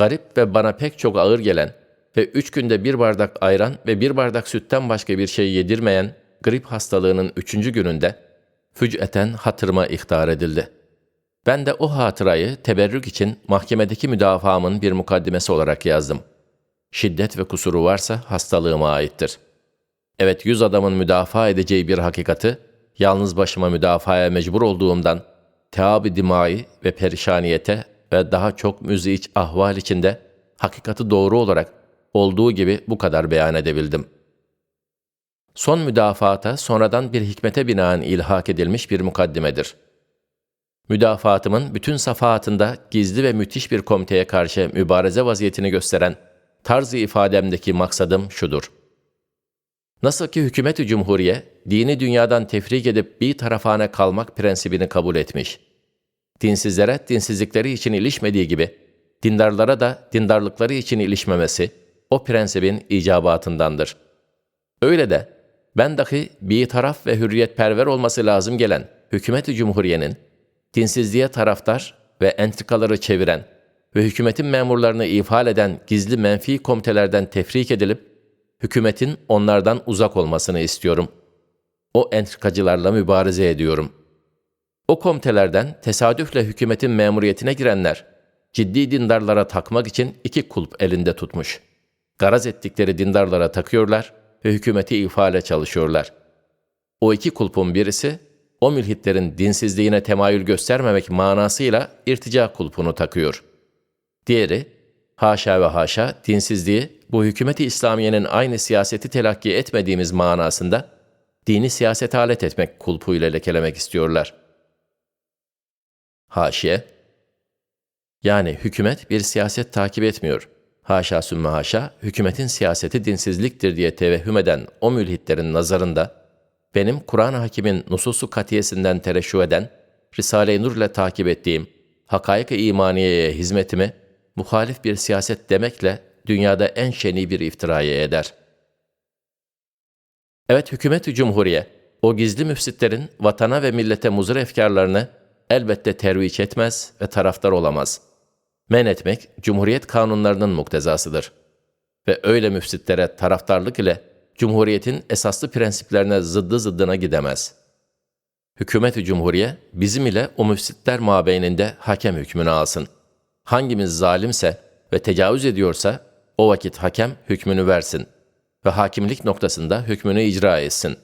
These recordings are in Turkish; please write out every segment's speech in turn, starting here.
garip ve bana pek çok ağır gelen ve üç günde bir bardak ayran ve bir bardak sütten başka bir şey yedirmeyen grip hastalığının üçüncü gününde füc'eten hatırıma ihtar edildi. Ben de o hatırayı teberrük için mahkemedeki müdafaamın bir mukaddimesi olarak yazdım. Şiddet ve kusuru varsa hastalığıma aittir. Evet yüz adamın müdafaa edeceği bir hakikati, yalnız başıma müdafaya mecbur olduğumdan, teab-i dimai ve perişaniyete ve daha çok müziç ahval içinde hakikati doğru olarak olduğu gibi bu kadar beyan edebildim. Son müdafaata sonradan bir hikmete binaen ilhak edilmiş bir mukaddimedir. Müdafaatımın bütün safahatında gizli ve müthiş bir komiteye karşı mübareze vaziyetini gösteren tarzı ifademdeki maksadım şudur. Nasıl ki hükümet-i cumhuriye, dini dünyadan tefrik edip bir tarafane kalmak prensibini kabul etmiş. Dinsizlere dinsizlikleri için ilişmediği gibi, dindarlara da dindarlıkları için ilişmemesi, o prensibin icabatındandır. Öyle de, ben dahi bir taraf ve hürriyetperver olması lazım gelen hükümet-i cumhuriyenin, dinsizliğe taraftar ve entrikaları çeviren ve hükümetin memurlarını ifade eden gizli menfi komitelerden tefrik edilip, hükümetin onlardan uzak olmasını istiyorum. O entrikacılarla mübareze ediyorum. O komitelerden tesadüfle hükümetin memuriyetine girenler, ciddi dindarlara takmak için iki kulp elinde tutmuş. Garaz ettikleri dindarlara takıyorlar ve hükümeti ifale çalışıyorlar. O iki kulpun birisi, o mülhitlerin dinsizliğine temayül göstermemek manasıyla irtica kulpunu takıyor. Diğeri, haşa ve haşa dinsizliği bu hükümeti İslamiye'nin aynı siyaseti telakki etmediğimiz manasında dini siyasete alet etmek kulpuyla lekelemek istiyorlar. Haşiye Yani hükümet bir siyaset takip etmiyor. Haşa sümme haşa, hükümetin siyaseti dinsizliktir diye tevehhüm eden o mülhitlerin nazarında, benim Kur'an-ı Hakim'in nususu katiyesinden tereşşu eden, Risale-i Nur ile takip ettiğim, hakaik-i imaniyeye hizmetimi, muhalif bir siyaset demekle dünyada en şeni bir iftirayı eder. Evet hükümet-i cumhuriye, o gizli müfsitlerin vatana ve millete muzır efkarlarını elbette terviç etmez ve taraftar olamaz. Men etmek, cumhuriyet kanunlarının muktezasıdır. Ve öyle müfsitlere taraftarlık ile cumhuriyetin esaslı prensiplerine zıddı zıddına gidemez. Hükümet-i cumhuriye, bizim ile o müfsitler mabeyninde hakem hükmünü alsın. Hangimiz zalimse ve tecavüz ediyorsa, o vakit hakem hükmünü versin ve hakimlik noktasında hükmünü icra etsin.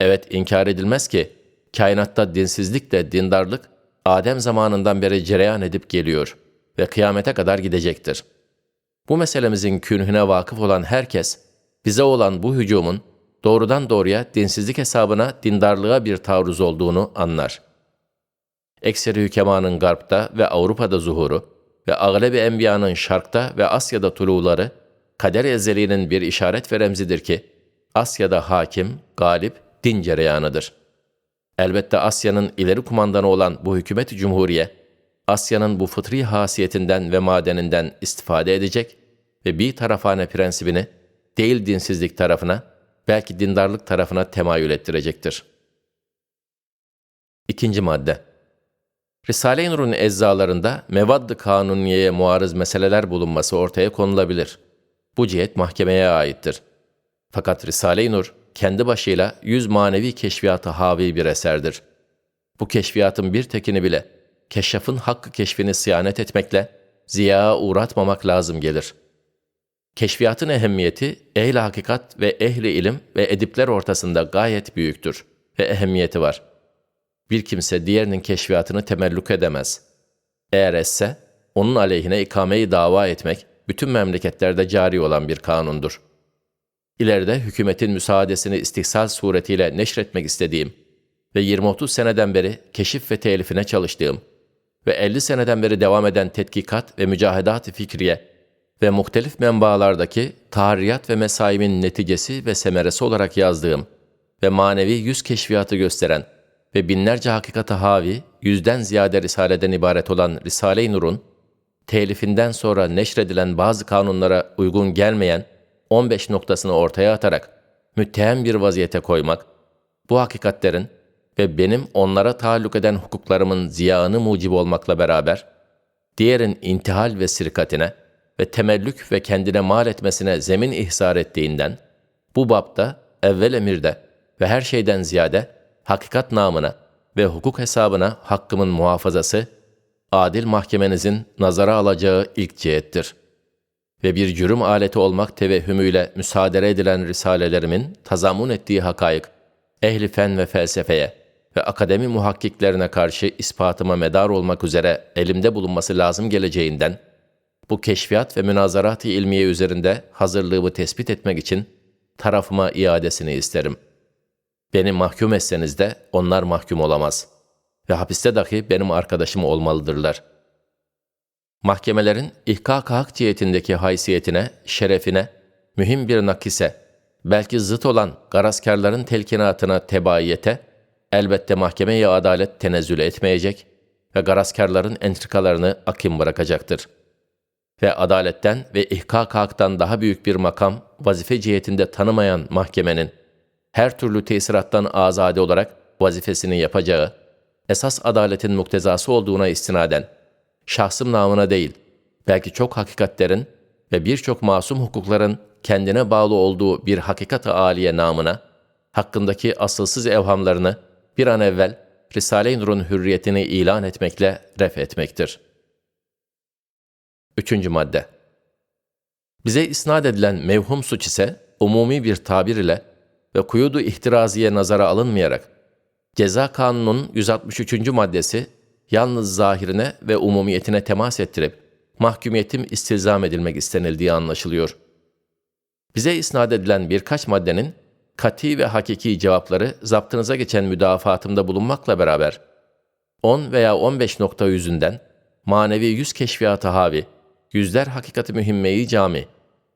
Evet inkar edilmez ki, kainatta dinsizlik de dindarlık, Adem zamanından beri cereyan edip geliyor ve kıyamete kadar gidecektir. Bu meselemizin künhüne vakıf olan herkes, bize olan bu hücumun doğrudan doğruya dinsizlik hesabına dindarlığa bir taarruz olduğunu anlar. Ekseri hükemanın Garp'ta ve Avrupa'da zuhuru ve Ağlebi Enbiya'nın Şark'ta ve Asya'da tuluları, kader ezeliğinin bir işaret ve remzidir ki, Asya'da hakim, galip, din cereyanıdır. Elbette Asya'nın ileri kumandanı olan bu hükümet cumhuriye, Asya'nın bu fıtri hasiyetinden ve madeninden istifade edecek ve bir tarafane prensibini değil dinsizlik tarafına, belki dindarlık tarafına temayül ettirecektir. İkinci madde Risale-i Nur'un eczalarında mevadd-ı kanuniyeye muarız meseleler bulunması ortaya konulabilir. Bu cihet mahkemeye aittir. Fakat Risale-i Nur, kendi başıyla yüz manevi keşfiyatı havi bir eserdir. Bu keşfiyatın bir tekini bile, keşşafın hakkı keşfini siyanet etmekle, ziya uğratmamak lazım gelir.'' Keşfiyatın ehemmiyeti ehl hakikat ve ehli ilim ve edipler ortasında gayet büyüktür ve ehemmiyeti var. Bir kimse diğerinin keşfiyatını temelluk edemez. Eğer etse, onun aleyhine ikameyi dava etmek bütün memleketlerde cari olan bir kanundur. İleride hükümetin müsaadesini istihsal suretiyle neşretmek istediğim ve 20-30 seneden beri keşif ve telifine çalıştığım ve 50 seneden beri devam eden tetkikat ve mücahedat-ı fikriye ve muhtelif menbaalardaki tarihiyat ve mesaimin neticesi ve semeresi olarak yazdığım ve manevi yüz keşfiyatı gösteren ve binlerce hakikate havi, yüzden ziyade risaleden ibaret olan Risale-i Nur'un, telifinden sonra neşredilen bazı kanunlara uygun gelmeyen 15 noktasını ortaya atarak müttehem bir vaziyete koymak, bu hakikatlerin ve benim onlara taalluk eden hukuklarımın ziyanı mucib olmakla beraber, diğerin intihal ve sirkatine ve temellük ve kendine mal etmesine zemin ihsar ettiğinden, bu bapta evvel emirde ve her şeyden ziyade hakikat namına ve hukuk hesabına hakkımın muhafazası, adil mahkemenizin nazara alacağı ilk cihettir. Ve bir cürüm aleti olmak tevehhümüyle müsaade edilen risalelerimin tazamun ettiği hakaik, ehli fen ve felsefeye ve akademi muhakkiklerine karşı ispatıma medar olmak üzere elimde bulunması lazım geleceğinden, bu keşfiyat ve münazarat-ı ilmiye üzerinde hazırlığımı tespit etmek için tarafıma iadesini isterim. Beni mahkum etseniz de onlar mahkum olamaz. Ve hapiste dahi benim arkadaşım olmalıdırlar. Mahkemelerin ihkak hak cihetindeki haysiyetine, şerefine, mühim bir nakise, belki zıt olan garazkarların telkinatına tebaiyete, elbette mahkemeye adalet tenezzül etmeyecek ve garazkarların entrikalarını akim bırakacaktır.'' ve adaletten ve ihkak haktan daha büyük bir makam, vazife cihetinde tanımayan mahkemenin, her türlü tesirattan azade olarak vazifesini yapacağı, esas adaletin muktezası olduğuna istinaden, şahsım namına değil, belki çok hakikatlerin ve birçok masum hukukların kendine bağlı olduğu bir hakikat-ı âliye namına, hakkındaki asılsız evhamlarını bir an evvel Risale-i Nur'un hürriyetini ilan etmekle ref etmektir.'' Üçüncü madde. Bize isnat edilen mevhum suç ise umumi bir tabir ile ve kuyudu ihtiraziye nazara alınmayarak Ceza Kanunu'nun 163. maddesi yalnız zahirine ve umumiyetine temas ettirip mahkumiyetim istilzam edilmek istenildiği anlaşılıyor. Bize isnat edilen birkaç maddenin kati ve hakiki cevapları zaptınıza geçen müdafaatımda bulunmakla beraber 10 veya 15 nokta yüzünden manevi yüz keşfiyata havi yüzler hakikati mühimmeyi cami,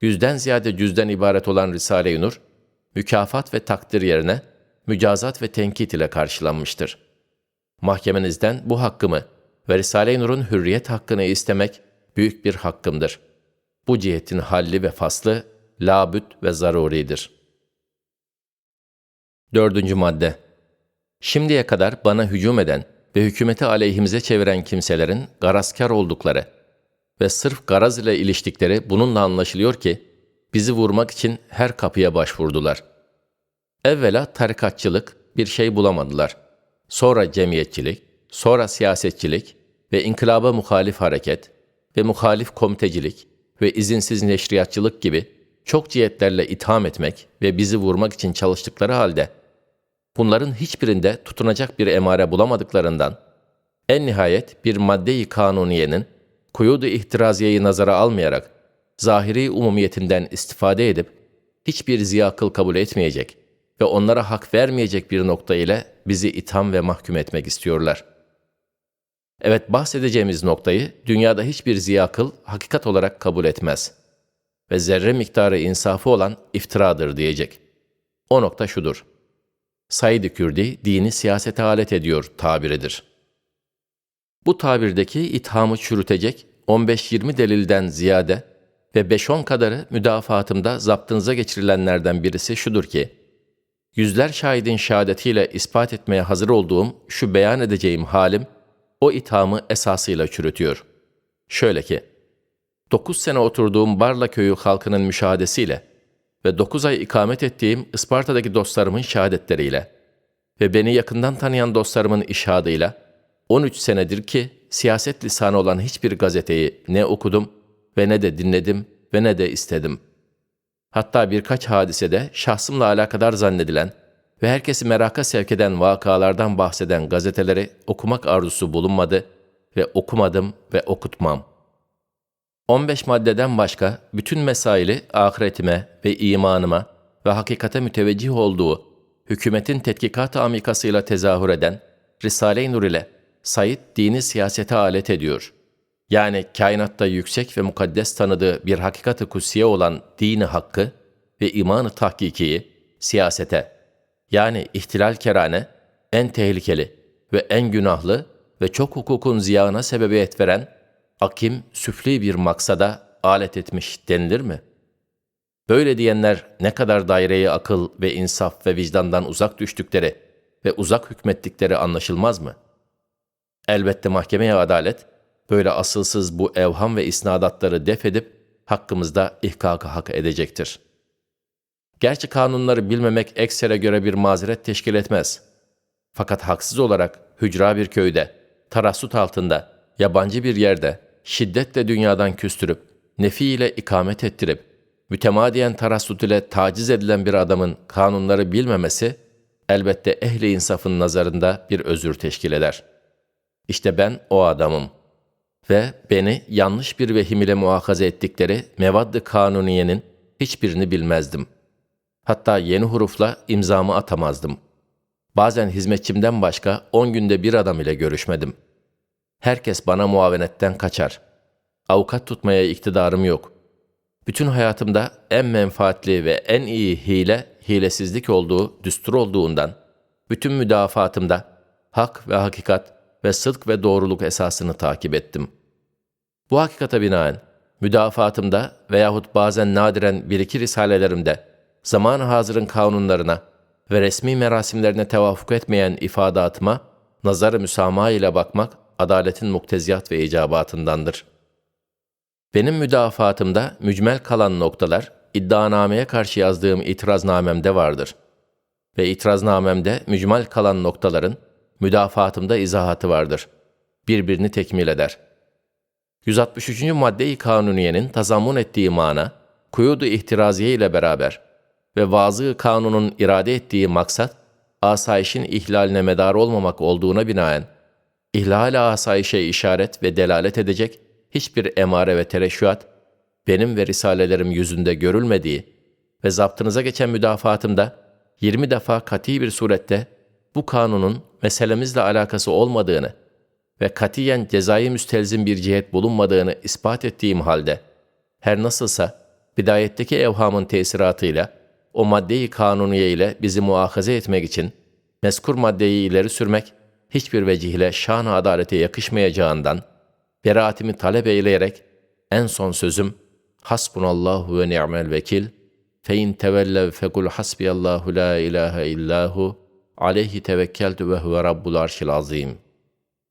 yüzden ziyade cüzden ibaret olan Risale-i Nur, mükafat ve takdir yerine mücazat ve tenkit ile karşılanmıştır. Mahkemenizden bu hakkımı ve Risale-i Nur'un hürriyet hakkını istemek büyük bir hakkımdır. Bu cihetin halli ve faslı labüt ve zaruridir. Dördüncü madde Şimdiye kadar bana hücum eden ve hükümeti aleyhimize çeviren kimselerin garaskar oldukları ve sırf garaz ile iliştikleri bununla anlaşılıyor ki, bizi vurmak için her kapıya başvurdular. Evvela tarikatçılık bir şey bulamadılar. Sonra cemiyetçilik, sonra siyasetçilik ve inkılaba muhalif hareket ve muhalif komitecilik ve izinsiz neşriyatçılık gibi çok cihetlerle itham etmek ve bizi vurmak için çalıştıkları halde, bunların hiçbirinde tutunacak bir emare bulamadıklarından, en nihayet bir madde-i kanuniyenin kuyudu ihtiraziyeyi nazara almayarak, zahiri umumiyetinden istifade edip, hiçbir ziya kıl kabul etmeyecek ve onlara hak vermeyecek bir nokta ile bizi itham ve mahkum etmek istiyorlar. Evet bahsedeceğimiz noktayı dünyada hiçbir ziya kıl hakikat olarak kabul etmez ve zerre miktarı insafı olan iftiradır diyecek. O nokta şudur. Said-i Kürdi dini siyasete alet ediyor tabiridir.'' Bu tabirdeki ithamı çürütecek 15-20 delilden ziyade ve 5-10 kadarı müdafaatımda zaptınıza geçirilenlerden birisi şudur ki, yüzler şahidin şehadetiyle ispat etmeye hazır olduğum şu beyan edeceğim halim, o ithamı esasıyla çürütüyor. Şöyle ki, 9 sene oturduğum Barla köyü halkının müşahadesiyle ve 9 ay ikamet ettiğim Isparta'daki dostlarımın şehadetleriyle ve beni yakından tanıyan dostlarımın işadıyla, 13 senedir ki siyaset lisanı olan hiçbir gazeteyi ne okudum ve ne de dinledim ve ne de istedim. Hatta birkaç hadisede şahsımla alakadar zannedilen ve herkesi meraka sevk eden vakalardan bahseden gazeteleri okumak arzusu bulunmadı ve okumadım ve okutmam. 15 maddeden başka bütün mesaili ahiretime ve imanıma ve hakikate müteveccih olduğu hükümetin tetkikat amikasıyla tezahür eden Risale-i Nur ile Said dini siyasete alet ediyor. Yani kainatta yüksek ve mukaddes tanıdığı bir hakikati kutsiye olan dini hakkı ve imanı tahkikiyi siyasete yani ihtilal kerane en tehlikeli ve en günahlı ve çok hukukun ziyana sebebiyet veren akim, süfli bir maksada alet etmiş denilir mi? Böyle diyenler ne kadar daireyi akıl ve insaf ve vicdandan uzak düştükleri ve uzak hükmettikleri anlaşılmaz mı?'' Elbette mahkemeye adalet, böyle asılsız bu evham ve isnadatları def edip hakkımızda ihkakı hak edecektir. Gerçi kanunları bilmemek eksere göre bir mazeret teşkil etmez. Fakat haksız olarak hücra bir köyde, tarassut altında, yabancı bir yerde, şiddetle dünyadan küstürüp, nefi ile ikamet ettirip, mütemadiyen tarassut ile taciz edilen bir adamın kanunları bilmemesi, elbette ehli insafın nazarında bir özür teşkil eder. İşte ben o adamım. Ve beni yanlış bir vehim ile muhakaze ettikleri mevadd-ı kanuniyenin hiçbirini bilmezdim. Hatta yeni hurufla imzamı atamazdım. Bazen hizmetçimden başka on günde bir adam ile görüşmedim. Herkes bana muavenetten kaçar. Avukat tutmaya iktidarım yok. Bütün hayatımda en menfaatli ve en iyi hile, hilesizlik olduğu düstur olduğundan, bütün müdafaatımda hak ve hakikat ve sıdk ve doğruluk esasını takip ettim. Bu hakikate binaen, müdafaatımda veyahut bazen nadiren bir iki risalelerimde, zaman hazırın kanunlarına ve resmi merasimlerine tevafuk etmeyen ifadatıma, nazar-ı müsamaha ile bakmak, adaletin mukteziyat ve icabatındandır. Benim müdafaatımda mücmel kalan noktalar, iddianameye karşı yazdığım itiraznamemde vardır. Ve itiraznamemde mücmal kalan noktaların, müdafaatımda izahatı vardır. Birbirini tekmil eder. 163. madde-i kanuniyenin tazammun ettiği mana, kuyudu ihtiraziye ile beraber ve vazı kanunun irade ettiği maksat, asayişin ihlaline medar olmamak olduğuna binaen, ihlal asayişe işaret ve delalet edecek hiçbir emare ve tereşüat, benim ve risalelerim yüzünde görülmediği ve zaptınıza geçen müdafaatımda 20 defa kati bir surette bu kanunun meselemizle alakası olmadığını ve katiyen cezai müstelzim bir cihet bulunmadığını ispat ettiğim halde, her nasılsa bidayetteki evhamın tesiratıyla o maddeyi kanuniye ile bizi muahaze etmek için meskur maddeyi ileri sürmek hiçbir vecihle şan adalete yakışmayacağından beraatimi talep eyleyerek en son sözüm Hasbunallahu ve ni'mel vekil fe in tevellev fekul hasbiyallahu la ilahe illahu aleyhi tevekkeltu ve huve rabbul arşil azim.''